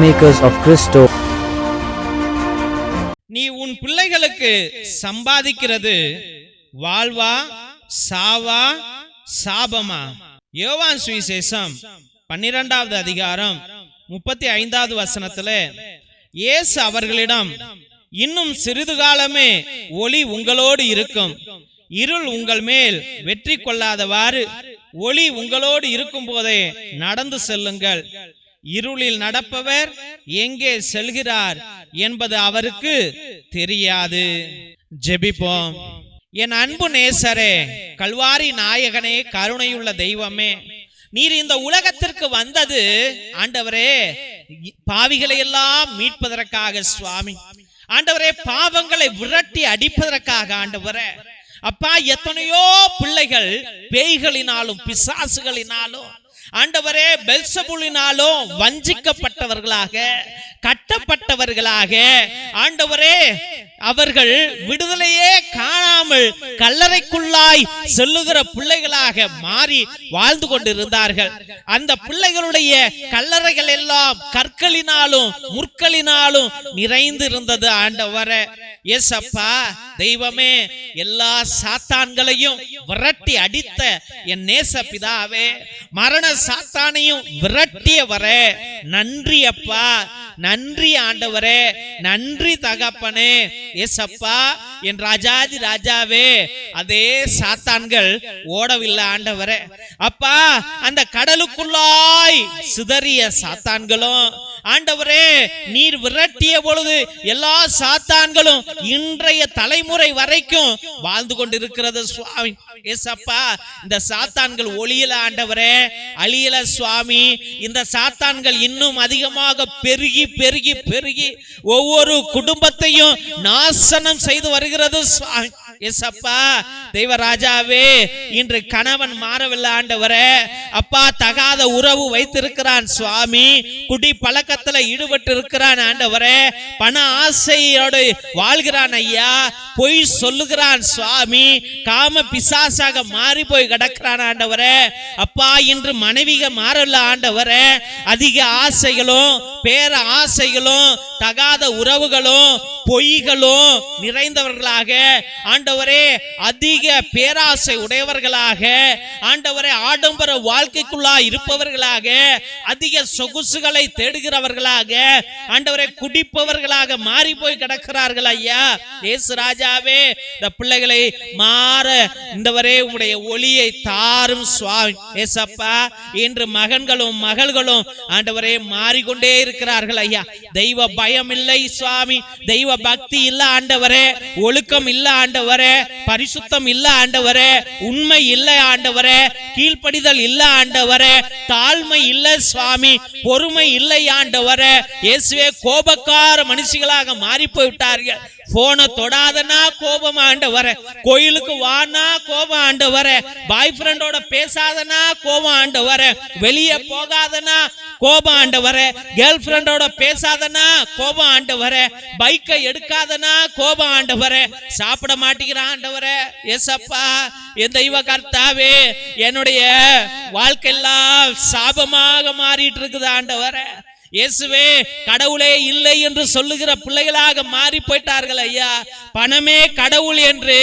Peacemakers of Christo. நீ உன் பிள்ளைகளுக்கு சம்பாதிக்கிறது வாழ்வா சாவா சாபமா? யோவான் சுவிசேஷம் பன்னிரெண்டாவது அதிகாரம் முப்பத்தி ஐந்தாவது வசனத்துல இயேசு அவர்களிடம் இன்னும் சிறிது காலமே ஒளி உங்களோடு இருக்கும். இருள் உங்கள் மேல் வெற்றி கொள்ளாதவாறு ஒளி உங்களோடு இருக்கும் போதே நடந்து செல்லுங்கள். இருளில் நடப்பவர் எங்கே செல்கிறார் என்பது அவருக்கு தெரியாது. ஜெபிப்போம். என் அன்பு நேசரே கல்வாரி நாயகனே கருணையுள்ள தெய்வமே நீர் இந்த உலகத்திற்கு வந்தது ஆண்டவரே பாவிகளை எல்லாம் மீட்பதற்காக சுவாமி. ஆண்டவரே பாவங்களை விரட்டி அடிப்பதற்காக ஆண்டவரே. அப்பா எத்தனையோ பிள்ளைகள் பேய்களினாலும் பிசாசுகளினாலும் ஆண்டவரே பெல்சபுலினாலும் வஞ்சிக்கப்பட்டவர்களாக கட்டப்பட்டவர்களாக. ஆண்டவரே அவர்கள் விடுதலையே காணாமல் கல்லறைக்குள்ளாய் செல்லுகிற பிள்ளைகளாக மாறி வாழ்ந்து கொண்டிருந்தார்கள். அந்த பிள்ளைகளுடைய கல்லறைகள் எல்லாம் கற்களினாலும் முற்களினாலும் நிறைந்து இருந்தது ஆண்டவரே. எஸ் தெய்வமே எல்லா சாத்தான்களையும் விரட்டி அடித்த என் நேச பிதாவே மரண சாத்தானையும் விரட்டியவரே. நன்றி அப்பா. நன்றி ஆண்டவரே நன்றி தகப்பனே. எஸ் அப்பா என் ராஜாதி ராஜாவே. அதே சாத்தான்கள் ஓடவில்லை ஆண்டவரே. அப்பா அந்த கடலுக்குள்ளாய் சிதறிய சாத்தான்களும் ஆண்டவரே நீர் விரட்டிய பொழுது எல்லா சாத்தான்களும் இன்றைய தலைமுறை வரைக்கும் வாழ்ந்து கொண்டிருக்கிறது சுவாமி. ஏசப்பா இந்த சாத்தான்கள் ஒளியல ஆண்டவரே அழியல சுவாமி. இந்த சாத்தான்கள் இன்னும் அதிகமாக பெருகி பெருகி பெருகி ஒவ்வொரு குடும்பத்தையும் நாசனம் செய்து வருகிறது சுவாமி. ஏசப்பா தெய்வராஜாவே இன்று கணவன் மாறவில்லை ஆண்டவரே. அப்பா தகாத உறவு வைத்திருக்கிறான் சுவாமி. குடி பழக்கத்துல ஈடுபட்டு இருக்கிறான் ஆண்டவரே. பண ஆசையோடு வாழ்கிறான் ஐயா. பொய் சொல்லுகிறான் சுவாமி. காம பிசாசாக மாறி போய் கிடக்கிறான் ஆண்டவரே. அப்பா இன்று மனைவிக மாறல ஆண்டவரே. அதிக ஆசைகளும் பேர ஆசைகளும் தகாத உறவுகளும் பொய்களும் நிறைந்தவர்களாக ஆண்டவரே அதிக பேராசை உடையவர்களாக ஆண்டவரே ஆடம்பர வாழ்க்கைக்குள்ளா இருப்பவர்களாக அதிக சொகுசுகளை தேடுகிறவர்களாக ஆண்டவரை குடிப்பவர்களாக மாறி போய் கிடக்கிறார்கள் ஐயா. இயேசு ராஜாவே இந்த பிள்ளைகளை மாற இந்தவரே உங்களுடைய ஒளியை தாரும் சுவாமி ஏசப்பா இன்று மகன்களும் மகள்களும் ஆண்டவரே மாறிக்கொண்டே இருக்கிறார்கள் ஐயா. தெய்வ பயம் இல்லை சுவாமி தெய்வ பக்தி இல்ல ஆண்டவரே ஒழுக்கம் இல்ல ஆண்டவரே பரிசுத்தம் இல்ல ஆண்டவரே உண்மை இல்ல ஆண்டவரே கீழ்ப்படிதல் இல்ல ஆண்டவரே தாழ்மை இல்ல சுவாமி பொறுமை இல்லை ஆண்டவரே. இயேசுவே கோபக்கார மனுஷிகளாக மாறி போய்விட்டார்கள் போனை தொடாதனா கோபம் ஆண்டவர. கோயிலுக்கு வானா கோபம் ஆண்டவர. பாய் ஃப்ரெண்டோட பேசாதனா கோபம் ஆண்டவர. வெளியே போகாதனா கோபம் ஆண்டவர. கேர்ள் ஃப்ரெண்டோட பேசாதனா கோபம் ஆண்டவர. பைக்கை எடுக்காதனா கோபம் ஆண்டவர. சாப்பிட மாட்டேங்கிறான் ஆண்டவரே. ஏசப்பா என் தெய்வ கர்த்தாவே என்னுடைய வாழ்க்கையெல்லாம் சாபமாக மாறிட்டு இருக்குது ஆண்டவரை. இயேசுவே கடவுளே இல்லை என்று சொல்லுகிற பிள்ளைகளாக மாறி போயிட்டார்கள் ஐயா. பணமே கடவுள் என்று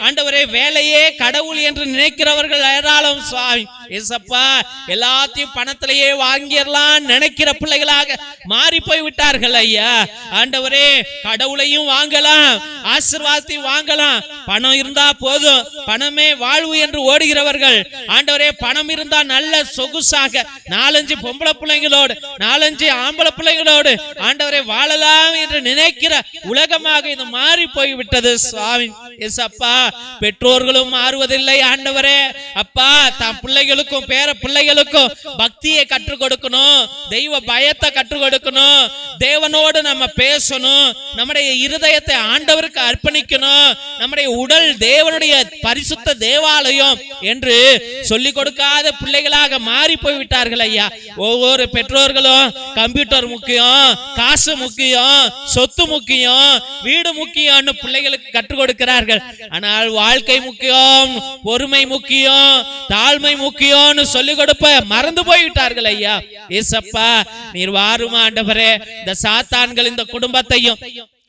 ஆண்டவரே வேலையே கடவுள் என்று நினைக்கிறவர்கள் ஏராளம் சுவாமி. ஏசப்பா எல்லாத்தையும் பணத்திலேயே வாங்கிடலாம் நினைக்கிற பிள்ளைகளாக மாறி போய் விட்டார்கள் ஐயா. ஆண்டவரே கடவுளையும் வாங்கலாம் ஆசீர்வாதத்தையும் வாங்கலாம். பணம் இருந்தா போதும். பணமே வாழ்வு என்று ஓடுகிறவர்கள். ஆண்டவரே பணம் இருந்தா நல்ல சொகுசாக. நாலஞ்சு பொம்பளை பிள்ளைங்களோடு நாலஞ்சு ஆம்பளை பிள்ளைங்களோடு ஆண்டவரை வாழலாம் என்று நினைக்கிற உலகமாக இது மாறி போய் விட்டது சுவாமி. எஸ் அப்பா பெற்றோர்களும் மாறுவதில்லை ஆண்டவரே. அப்பா தம் பிள்ளைகளுக்கும் பேர பிள்ளைகளுக்கும் பக்தியை கற்றுக் கொடுக்கணும். தெய்வ பயத்தை கற்றுக் கொடுக்கணும். தேவனோடு நம்ம பேசணும். நம்முடைய இருதயத்தை ஆண்டவருக்கு அர்ப்பணிக்கணும். நம்முடைய உடல் தேவனுடைய பரிசுத்த தேவாலயம் என்று சொல்லிக் கொடுக்காத பிள்ளைகளாக மாறி போய் விட்டார்கள் ஐயா. ஒவ்வொரு பெற்றோர்களும் கம்ப்யூட்டர் முக்கியம் காசு முக்கியம் சொத்து முக்கியம் வீடு முக்கியம்னு பிள்ளைகளுக்கு கற்றுக் கொடுக்கிறார்கள். ஆனால் வாழ்க்கை முக்கியம் பொறுமை முக்கியம் தாழ்மை முக்கியம். முக்கியம்னு சொல்லி கொடுப்ப. மறந்து போய்விட்டார்கள் ஐயா. ஏசப்பா நீர் வாருமா ஆண்டவரே இந்த சாத்தான்கள் இந்த குடும்பத்தையும்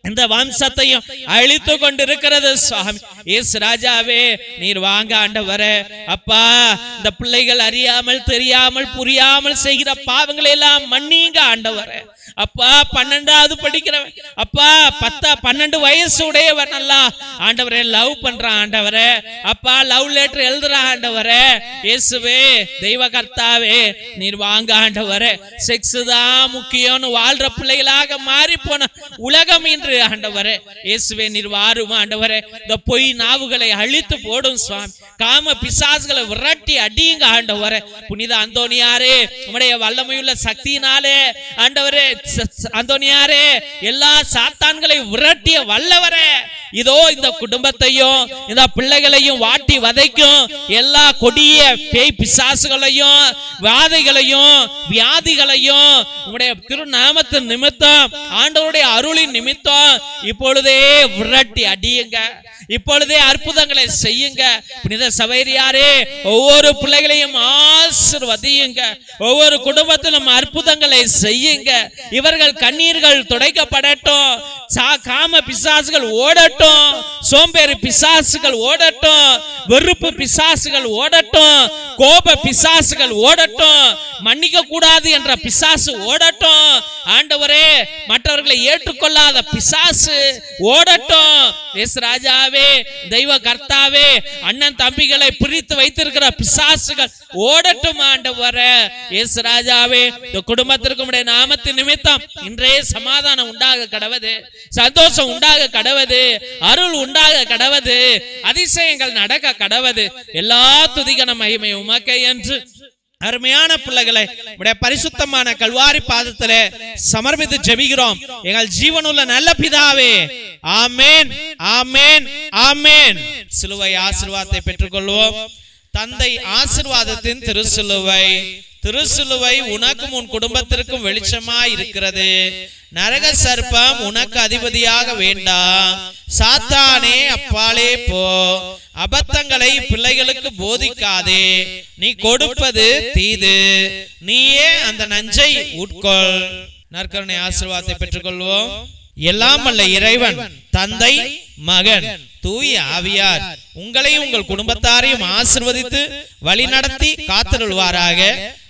இந்த வம்சத்தையும் அழித்து கொண்டிருக்கிறது சுவாமி. இயேசு ராஜாவே நீர் வாங்க ஆண்டவர. அப்பா இந்த பிள்ளைகள் அறியாமல் தெரியாமல் புரியாமல் செய்கிற பாவங்களை எல்லாம் மன்னிங்க ஆண்டவரே. அப்பா பன்னெண்டாவது படிக்கிறவன். அப்பா பத்தா பன்னெண்டு வயசு உடையவன் நல்லா ஆண்டவரே லவ் பண்றான் ஆண்டவரே. அப்பா லவ் லெட்டர் எழுதுறான் ஆண்டவரே. இயேசுவே தெய்வ கர்த்தாவே நீர் வாங்க ஆண்டவரே. செக்ஸ் தான் முக்கியம்னு வாழ்ற பிள்ளைகளாக மாறி போன உலகம் இன்று ஆண்டவரே. இயேசுவே நீர் வாரும் ஆண்டவரே. இந்த பொய் நாவுகளை அழித்து போடும் சுவாமி. காம பிசாசுகளை விரட்டி அடியுங்க ஆண்டவரே. புனித அந்தோனியாரே உம்முடைய வல்லமையுள்ள சக்தியினாலே ஆண்டவரே அந்தோனியாரே எல்லா சாத்தான்களை விரட்டிய வல்லவரே. இதோ இந்த குடும்பத்தையும் இந்த பிள்ளைகளையும் வாட்டி வதைக்கும். எல்லா கொடிய பேய் பிசாசுகளையும் வியாதிகளையும் வியாதிகளையும் உங்களுடைய திருநாமத்தின் நிமித்தம் ஆண்டவருடைய அருளின் நிமித்தம் இப்பொழுதே விரட்டி அடியுங்க. இப்பொழுதே அற்புதங்களை செய்யுங்க. புனித சபையாரே ஒவ்வொரு பிள்ளைகளையும் ஆசிர்வதியுங்க. ஒவ்வொரு குடும்பத்திலும் அற்புதங்களை செய்யுங்க. இவர்கள் கண்ணீர்கள் துடைக்கப்படட்டும். சா- காம பிசாசுகள் ஓடட்டும். சோம்பேறி பிசாசுகள் ஓடட்டும் வெறுப்பு பிசாசுகள் ஓடட்டும் கோப பிசாசுகள் ஓடட்டும் மன்னிக்க கூடாது என்ற பிசாசு ஓடட்டும். ஆண்டவரே மற்றவர்களை ஏற்றுக்கொள்ளாத பிசாசு ஓடட்டும். எஸ் ராஜாவே தெய்வ கர்த்தாவே அண்ணன் தம்பிகளை பிரித்து வைத்திருக்கிற பிசாசுகள் ஓடட்டும் ஆண்டவரே. எஸ் ராஜாவே இந்த குடும்பத்திற்கு உடைய நாமத்தின் நிமித்தம் இன்றைய சமாதானம் உண்டாக கடவது சந்தோஷம் உண்டாக கடவது அருள் உண்டாக கடவது அதிசயங்கள் நடக்க கடவது. எல்லா துதிகன மகிமை உமக்கை என்று அருமையான பிள்ளைகளை உடைய பரிசுத்தமான கல்வாரி பாதத்திலே சமர்ப்பித்து ஜெபிக்கிறோம். எங்கள் ஜீவனுள்ள நல்ல பிதாவே ஆமேன் ஆமேன் ஆமேன். சிலுவை ஆசிர்வாதத்தை பெற்றுக்கொள்வோம். தந்தை ஆசிர்வாதத்தின் திருசிலுவை திருசிலுவை உனக்கும் உன் குடும்பத்திற்கும் வெளிச்சமாய் இருக்கிறது நரக சர்ப்பம் உனக்கு அதிபதியாக வேண்டாம் சாத்தானே அப்பாலே போ. அபத்தங்களை பிள்ளைகளுக்கு போதிக்காதே. நீ கொடுப்பது தீது. நீயே அந்த நஞ்சை உட்கொள். நற்கருணை ஆசிர்வாதத்தை பெற்றுக்கொள்வோம். எல்லாம் அல்ல இறைவன் தந்தை மகன் தூய ஆவியார். உங்களையும் உங்கள் குடும்பத்தாரையும் ஆசிர்வதித்து வழிநடத்தி காத்திருள்வாராக.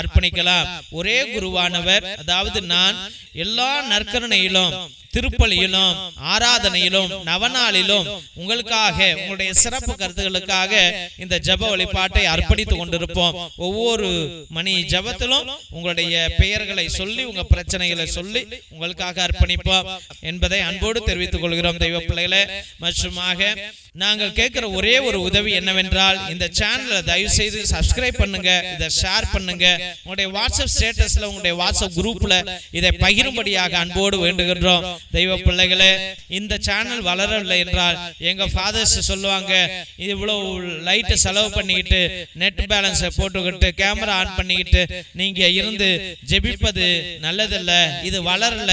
அர்ப்பணிக்கலாம். ஒரே குருவானவர் அதாவது நான் எல்லா நற்கருணையிலும் திருப்பலியிலும் ஆராதனையிலும் நவநாளிலும் உங்களுக்காக உங்களுடைய சிறப்பு கருத்துகளுக்காக இந்த ஜெப வழிபாட்டை அர்ப்பணித்துக் கொண்டிருப்போம். ஒவ்வொரு மணி ஜெபத்திலும் உங்களுடைய பெயர்களை சொல்லி உங்க பிரச்சனைகளை சொல்லி உங்களுக்காக அர்ப்பணிப்போம் என்பதை அன்போடு தெரிவித்துக் கொள்கிறோம். தெய்வ பிள்ளைகளை மற்றுமாக நாங்கள் கேட்கிற ஒரே ஒரு உதவி என்னவென்றால் இந்த சேனலை தயவு செய்து சப்ஸ்கிரைப் பண்ணுங்க. இதை ஷேர் பண்ணுங்க. உங்களுடைய வாட்ஸ்அப் ஸ்டேட்டஸ்ல உங்களுடைய வாட்ஸ்அப் குரூப்ல இதை பகிரும்படியாக அன்போடு வேண்டுகின்றோம். தெய்வ பிள்ளைகளே இந்த சேனல் வளரவில்லை என்றால் எங்க ஃபாதர்ஸ் சொல்லுவாங்க இது இவ்வளவு லைட் செலவு பண்ணிக்கிட்டு நெட் பேலன்ஸை போட்டுக்கிட்டு கேமரா ஆன் பண்ணிக்கிட்டு நீங்க இருந்து ஜெபிப்பது நல்லதல்ல. இது வளரல.